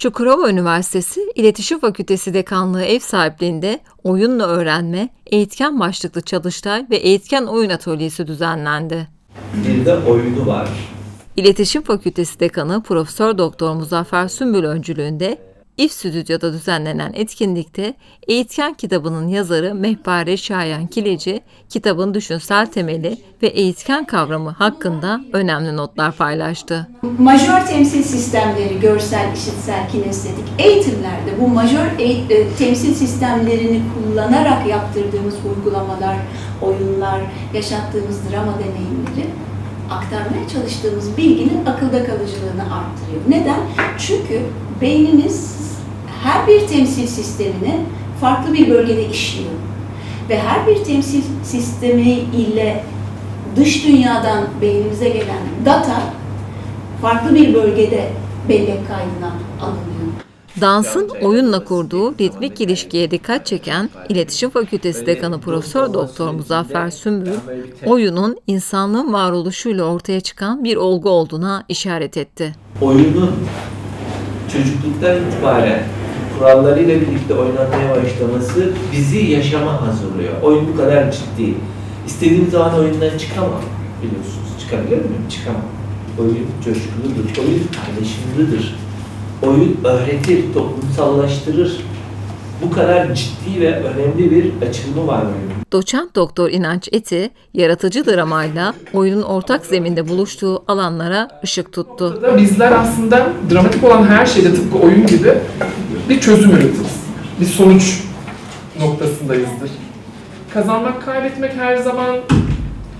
Çukurova Üniversitesi İletişim Fakültesi Dekanlığı ev sahipliğinde oyunla öğrenme, eğitken başlıklı çalıştay ve eğitken oyun atölyesi düzenlendi. Bir de oyunu var. İletişim Fakültesi Dekanı Profesör Doktor Muzaffer Sümbül öncülüğünde İF Stüdyo'da düzenlenen etkinlikte Eğitken kitabının yazarı Mehpare Şayan Kileci, kitabın düşünsel temeli ve eğitken kavramı hakkında önemli notlar paylaştı. Majör temsil sistemleri, görsel, işitsel, kinestetik eğitimlerde bu majör e, temsil sistemlerini kullanarak yaptırdığımız uygulamalar, oyunlar, yaşattığımız drama deneyimleri aktarmaya çalıştığımız bilginin akılda kalıcılığını arttırıyor. Neden? Çünkü beynimiz her bir temsil sistemini farklı bir bölgede işliyor. Ve her bir temsil sistemi ile dış dünyadan beynimize gelen data farklı bir bölgede bellek kaydına alınıyor. Dansın oyunla kurduğu ritmik ilişkiye dikkat çeken İletişim Fakültesi Dekanı Profesör Doktor Muzaffer Sümbül, oyunun insanlığın varoluşuyla ortaya çıkan bir olgu olduğuna işaret etti. Oyunun çocukluktan itibaren kurallarıyla birlikte oynanmaya başlaması bizi yaşama hazırlıyor. Oyun bu kadar ciddi. İstediğim zaman oyundan çıkamam biliyorsunuz. Çıkabilir miyim? Çıkamam. Oyun coşkuludur. Oyun paylaşımlıdır. Oyun öğretir, toplumsallaştırır. Bu kadar ciddi ve önemli bir açılımı var oyunun. Doçent Doktor İnanç Eti, yaratıcı dramayla oyunun ortak zeminde buluştuğu alanlara ışık tuttu. Bizler aslında dramatik olan her şeyde tıpkı oyun gibi bir çözüm üretiriz. Bir sonuç noktasındayızdır. Kazanmak, kaybetmek her zaman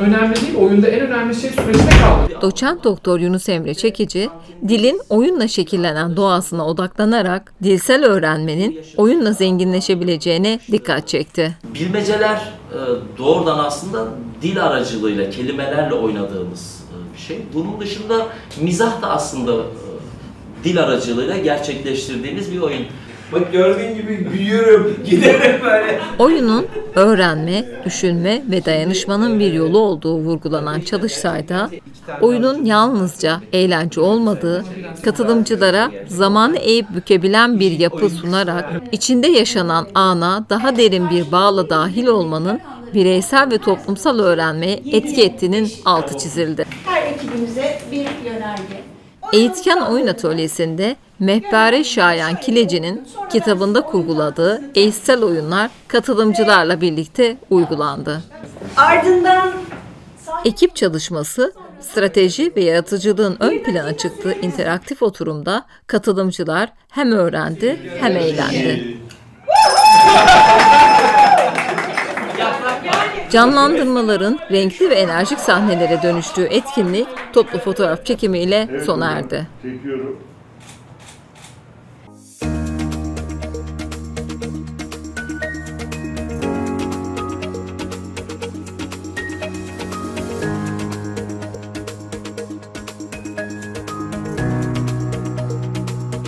önemli değil. Oyunda en önemli şey süreçte kalmak. Doçent Doktor Yunus Emre Çekici, dilin oyunla şekillenen doğasına odaklanarak dilsel öğrenmenin oyunla zenginleşebileceğine dikkat çekti. Bilmeceler e, doğrudan aslında dil aracılığıyla, kelimelerle oynadığımız e, bir şey. Bunun dışında mizah da aslında e, dil aracılığıyla gerçekleştirdiğimiz bir oyun. Bak gördüğün gibi büyüyorum, giderim böyle. Oyunun öğrenme, düşünme ve dayanışmanın bir yolu olduğu vurgulanan çalıştayda, oyunun yalnızca eğlence olmadığı, katılımcılara zamanı eğip bükebilen bir yapı sunarak içinde yaşanan ana daha derin bir bağla dahil olmanın bireysel ve toplumsal öğrenmeye etki ettiğinin altı çizildi. Her ekibimize bir yönerge. Eğitken Oyun Atölyesi'nde Mehpare Şayan Kileci'nin kitabında kurguladığı eğitsel oyunlar katılımcılarla birlikte uygulandı. Ardından Ekip çalışması, strateji ve yaratıcılığın ön plana çıktığı interaktif oturumda katılımcılar hem öğrendi hem eğlendi. Canlandırmaların renkli ve enerjik sahnelere dönüştüğü etkinlik toplu fotoğraf çekimiyle sona erdi. Çekiyorum.